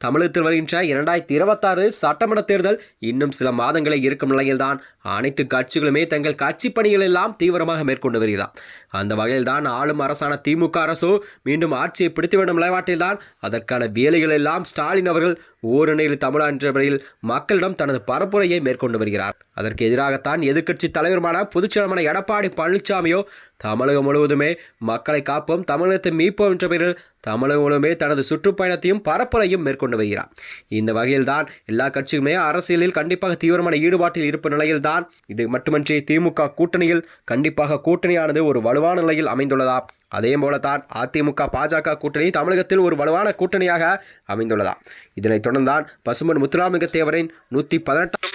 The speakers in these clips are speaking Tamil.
தமிழகத்தில் வருகின்ற இரண்டாயிரத்தி இருபத்தாறு சட்டமன்ற தேர்தல் இன்னும் சில மாதங்களே இருக்கும் நிலையில்தான். அனைத்து கட்சிகளுமே தங்கள் கட்சி பணிகள் எல்லாம் தீவிரமாக மேற்கொண்டு வருகிறார் அந்த வகையில்தான் ஆளும் அரசான திமுக அரசோ மீண்டும் ஆட்சியை பிடித்து விடும் நிலைப்பாட்டில்தான் அதற்கான வேலைகள் எல்லாம் ஸ்டாலின் அவர்கள் ஓரணியில் தமிழா என்ற வழியில் மக்களிடம் தனது பரப்புரையை மேற்கொண்டு வருகிறார். அதற்கு எதிராகத்தான் எதிர்க்கட்சி தலைவருமான பொதுச்செயலமான எடப்பாடி பழனிசாமியோ தமிழகம் முழுவதுமே மக்களை காப்போம் தமிழகத்தை மீட்போம் என்ற பெயரில் தமிழகம் முழுவதுமே தனது சுற்றுப்பயணத்தையும் பரப்புரையும் மேற்கொண்டு வருகிறார். இந்த வகையில்தான் எல்லா கட்சியுமே அரசியலில் கண்டிப்பாக தீவிரமான ஈடுபாட்டில் இருப்பு நிலையில்தான். இது மட்டுமன்றி திமுக கூட்டணியில் கண்டிப்பாக கூட்டணியானது ஒரு வலுவான நிலையில் அமைந்துள்ளதா அதே போலத்தான் அதிமுக பாஜக கூட்டணி தமிழகத்தில் ஒரு வலுவான கூட்டணியாக அமைந்துள்ளதா? இதனைத் தொடர்ந்தான் பசுமன் முத்துராமிக தேவரின் நூற்றி பதினெட்டாம்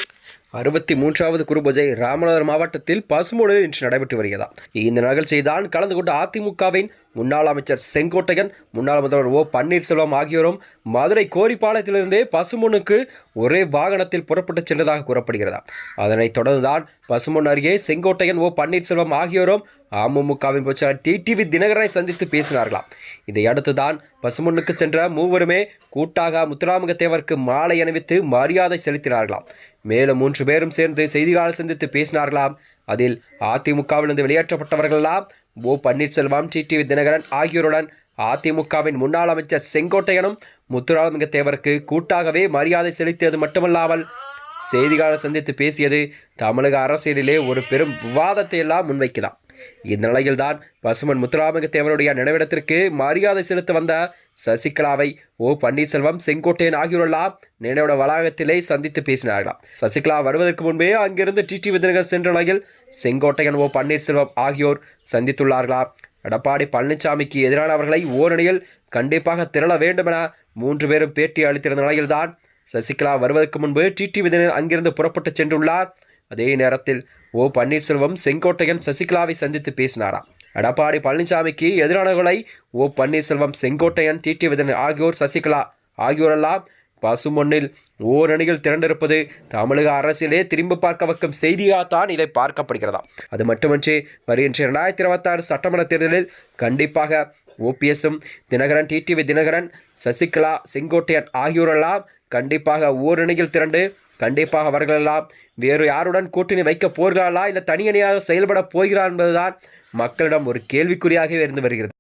அறுபத்தி மூன்றாவது குருபூஜை ராமநாதபுரம் மாவட்டத்தில் பசுமோடு இன்று நடைபெற்று வருகிறதா? இந்த நிகழ்ச்சியை தான் கலந்து கொண்ட அதிமுகவின் முன்னாள் அமைச்சர் செங்கோட்டையன் முன்னாள் முதல்வர் ஓ பன்னீர்செல்வம் ஆகியோரும் மதுரை கோரிப்பாளையத்திலிருந்தே பசுமுனுக்கு ஒரே வாகனத்தில் புறப்பட்டு சென்றதாக கூறப்படுகிறதா. அதனைத் தொடர்ந்துதான் பசுமுன் அருகே செங்கோட்டையன் ஓ பன்னீர்செல்வம் ஆகியோரும் அமமுகவின் பொதுச்செயலாளர் டிடிவி தினகரனை சந்தித்து பேசினார்களாம். இதையடுத்து தான் பசுமுன்னுக்கு சென்ற மூவருமே கூட்டாக முத்துராமக தேவருக்கு மாலை அணிவித்து மரியாதை செலுத்தினார்களாம். மேலும் மூன்று பேரும் சேர்ந்து செய்தியாளர் சந்தித்து பேசினார்களாம். அதில் அதிமுகவிலிருந்து வெளியேற்றப்பட்டவர்களெல்லாம் ஓ பன்னீர்செல்வம் டிடிவி தினகரன் ஆகியோருடன் அதிமுகவின் முன்னாள் அமைச்சர் செங்கோட்டையனும் முத்துராமலிங்க தேவருக்கு கூட்டாகவே மரியாதை செலுத்தியது மட்டுமல்லாமல் செய்தியாளர் சந்தித்து பேசியது தமிழக அரசியலிலே ஒரு பெரும் விவாதத்தை எல்லாம் முன்வைக்குதான் இந்நிலையில்தான் பசுமன் முத்துராமலிங்க தேவருடைய நினைவிடத்திற்கு மரியாதை செலுத்த வந்த சசிகலாவை ஓ பன்னீர்செல்வம் செங்கோட்டையன் ஆகியோரெல்லாம் நினைவிட வளாகத்திலே சந்தித்து பேசினார்களாம். சசிகலா வருவதற்கு முன்பே அங்கிருந்து டிடி விதினகர் சென்ற நிலையில் செங்கோட்டையன் ஓ பன்னீர்செல்வம் ஆகியோர் சந்தித்துள்ளார்களாம். எடப்பாடி பழனிசாமிக்கு எதிரானவர்களை ஓரணியில் கண்டிப்பாக திரள வேண்டுமென மூன்று பேரும் பேட்டி அளித்திருந்த நிலையில்தான் சசிகலா வருவதற்கு முன்பு டிடி விதினர் அங்கிருந்து புறப்பட்டு சென்றுள்ளார். அதே நேரத்தில் ஓ பன்னீர்செல்வம் செங்கோட்டையன் சசிகலாவை சந்தித்து பேசினாராம். எடப்பாடி பழனிசாமிக்கு எதிரானவர்களை ஓ பன்னீர்செல்வம் செங்கோட்டையன் டிடிவிதன் ஆகியோர் சசிகலா ஆகியோரெல்லாம் பசுமொன்னில் ஓரணியில் திரண்டிருப்பது தமிழக அரசியலே திரும்பி பார்க்க வைக்கும் செய்தியாகத்தான் இதை பார்க்கப்படுகிறதா அது மட்டுமன்றி வருகின்ற இரண்டாயிரத்தி இருபத்தாறு சட்டமன்ற தேர்தலில் கண்டிப்பாக ஓபிஎஸும் தினகரன் டிடிவி தினகரன் சசிகலா செங்கோட்டையன் ஆகியோரெல்லாம் கண்டிப்பாக ஓரணியில் திரண்டு கண்டிப்பாக அவர்களெல்லாம் வேறு யாருடன் கூட்டணி வைக்க போகிறார்களா? இல்லை தனியணியாக செயல்பட போகிறார் என்பதுதான் மக்களிடம் ஒரு கேள்விக்குறியாகவே இருந்து வருகிறது.